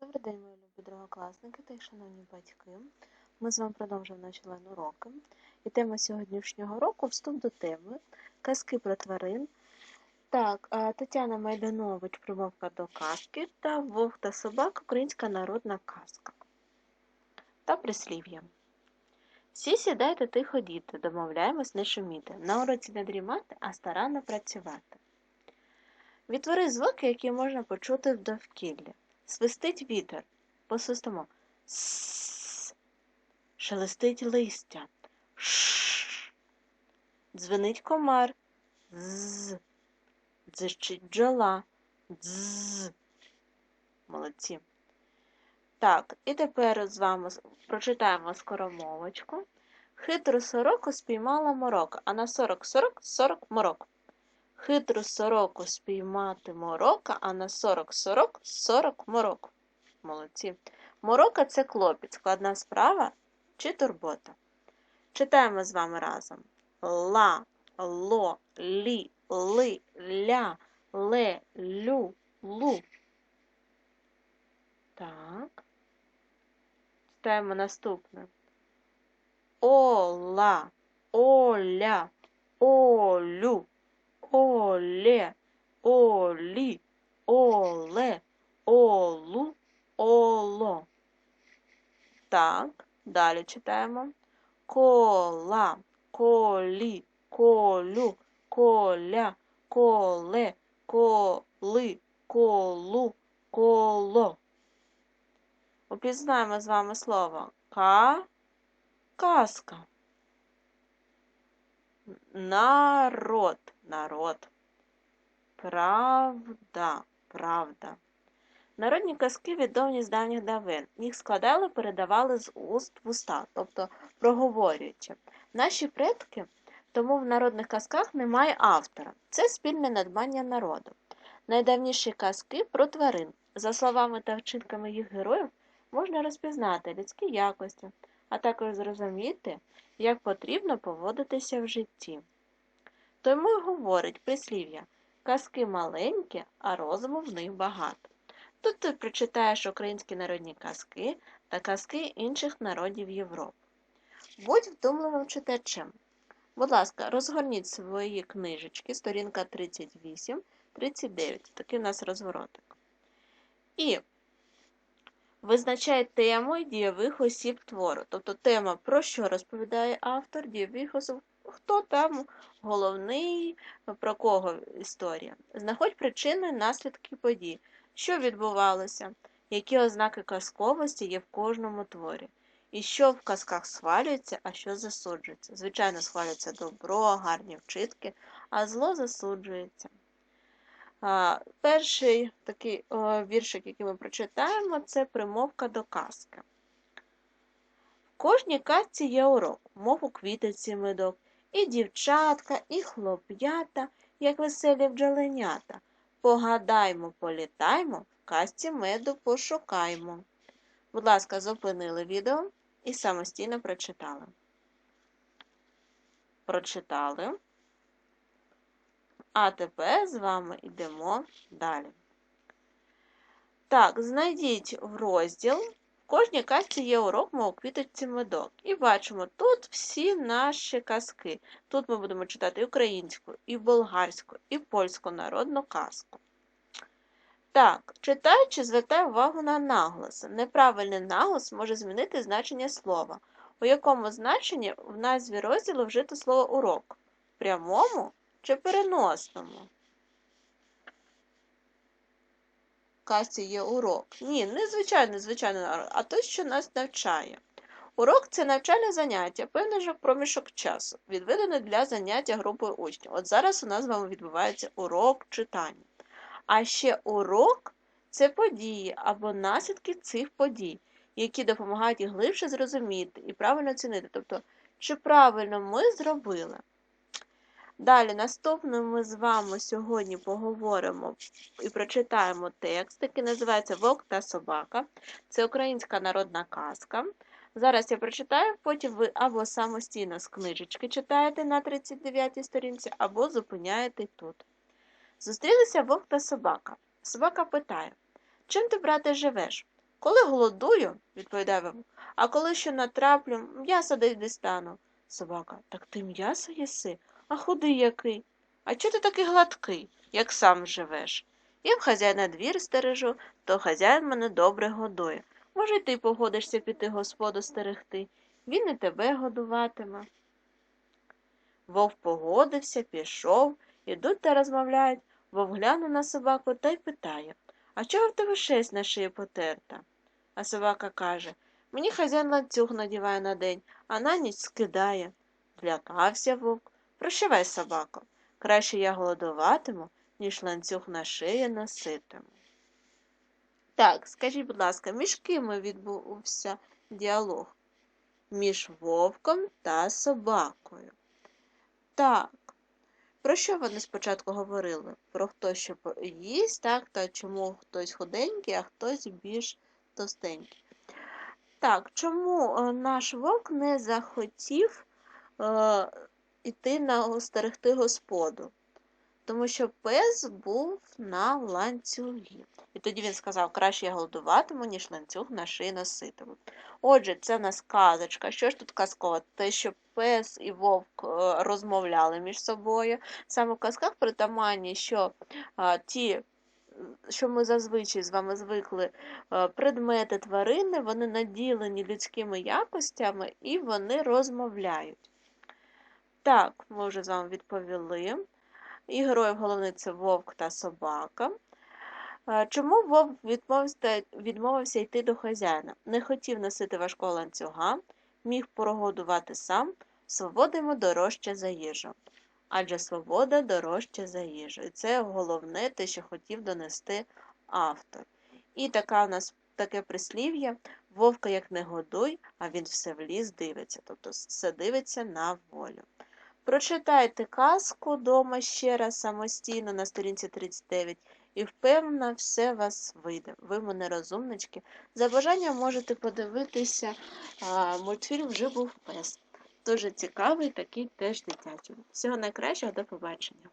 Добрий день, мої любі другокласники та шановні батьки. Ми з вами продовжуємо наші лайн-уроки. І тема сьогоднішнього року вступ до теми казки про тварин. Так, Тетяна Майданович примовка до казки та Вовк та собака українська народна казка. Та прислів'я. Всі сідайте тихо діти, домовляємось не шуміти. На уроці не дрімати, а старанно працювати. Відтвори звуки, які можна почути в довкіллі. Свистить вітер, посвистимо. С. Шелестить листя. Ш. Дзвенить комар. З. Дзищить бджола. Дз. Молодці. Так, і тепер з вами прочитаємо скоромовочку. Хитру сороку спіймала морока, а на сорок сорок сорок морок. Хитру сороку спіймати морока, а на сорок сорок сорок морок. Молодці. Морока це клопіт, складна справа чи турбота. Читаємо з вами разом. Ла, ло, лі, ли, ля, ле, лю, лу. Так. Читаємо наступне. Ола, оля, олю. Оле, олі, оле, олу, оло. Так, далі читаємо. Кола, колі, колю, коля, коле, коли, колу, коло. Опізнаємо з вами слово ка, казка. Народ, народ. Правда, правда. Народні казки відомі з давніх давин. Їх складали, передавали з уст в уста, тобто проговорюючи. Наші предки, тому в народних казках немає автора. Це спільне надбання народу. Найдавніші казки про тварин. За словами та вчинками їх героїв, можна розпізнати людські якості, а також зрозуміти, як потрібно поводитися в житті. Тому й говорить прислів'я казки маленькі, а розуму в них багато. Тут ти прочитаєш українські народні казки та казки інших народів Європи. Будь вдумливим читачем. Будь ласка, розгорніть свої книжечки, сторінка 38, 39. Такий у нас розворотик. І визначай тему дієвих осіб твору. Тобто тема, про що розповідає автор, дієвих осіб, хто там головний, про кого історія. Знаходь причини, наслідки подій, що відбувалося, які ознаки казковості є в кожному творі. І що в казках схвалюється, а що засуджується. Звичайно, схвалюється добро, гарні вчитки, а зло засуджується. А, Перший такий о, віршик, який ми прочитаємо, це примовка до казки. В кожній казці є урок, мов у квітиці медок, і дівчатка, і хлоп'ята, як веселі бджоленята. Погадаймо, політаймо, в казці меду пошукаймо. Будь ласка, зупинили відео і самостійно прочитали. Прочитали. А тепер з вами йдемо далі. Так, знайдіть в розділ. Кожній казці є урок мов квіточці медок. І бачимо, тут всі наші казки. Тут ми будемо читати і українську, і болгарську, і польську народну казку. Так, читаючи, звертай увагу на наголоси. Неправильний наголос може змінити значення слова. У якому значенні в назві розділу вжито слово урок? Прямому чи переносному? Казці є урок. Ні, не звичайно, звичайно, а той, що нас навчає. Урок це навчальне заняття, певний же проміжок часу, відведений для заняття групою учнів. От зараз у нас з вами відбувається урок читання. А ще урок це події або наслідки цих подій, які допомагають їх глибше зрозуміти і правильно оцінити. Тобто, чи правильно ми зробили. Далі, наступно ми з вами сьогодні поговоримо і прочитаємо текст, який називається Вовк та собака. Це українська народна казка. Зараз я прочитаю, потім ви або самостійно з книжечки читаєте на 39-й сторінці, або зупиняєте тут. Зустрілися вовк та собака. Собака питає Чим ти, брате, живеш? Коли голодую, відповідає вовк, а коли що натраплю, м'ясо десь дістану. Собака, так ти м'ясо їси? А худий який? А чого ти такий гладкий, як сам живеш? Їм хазяїна двір стережу, то хазяїн мене добре годує. Може, й ти погодишся піти господу стерегти. Він і тебе годуватиме. Вовк погодився, пішов, ідуть та розмовляють. Вовк глянув на собаку та й питає А чого в тебе шесть на шиї потерта? А собака каже Мені хазяїн ланцюг надіває на день, а на ніч скидає. Злякався вовк. Прощавай, собако. Краще я голодуватиму, ніж ланцюг на шиї носитиму. Так, скажіть, будь ласка, між ким відбувся діалог? Між вовком та собакою. Так. Про що вони спочатку говорили? Про хто що їсть, так, та чому хтось худенький, а хтось більш товстенький. Так, чому е, наш вовк не захотів е, іти на стерегти господу? Тому що пес був на ланцюгі. І тоді він сказав, краще я голодуватиму, ніж ланцюг на шиї носитиму. Отже, це в нас казочка. Що ж тут казково? Те, що пес і вовк е, розмовляли між собою. Саме в казках притаманні, що а, ті, е, що ми зазвичай з вами звикли, е, предмети тварини, вони наділені людськими якостями і вони розмовляють. Так, ми вже з вами відповіли. І героїв головний це вовк та собака. Е, Чому вовк відмовився, відмовився йти до хазяїна? Не хотів носити важкого ланцюга, міг прогодувати сам, свобода йому дорожче за їжу. Адже свобода дорожче за їжу. І це головне те, що хотів донести автор. І така у нас таке прислів'я вовка як не годуй, а він все в ліс дивиться, тобто все дивиться на волю. Прочитайте казку дома ще раз самостійно на сторінці 39 і впевнена, все вас вийде. Ви мене розумнички. За бажанням можете подивитися а, мультфільм Вже був пес. Дуже цікавий, такий теж дитячий. Всього найкращого, до побачення.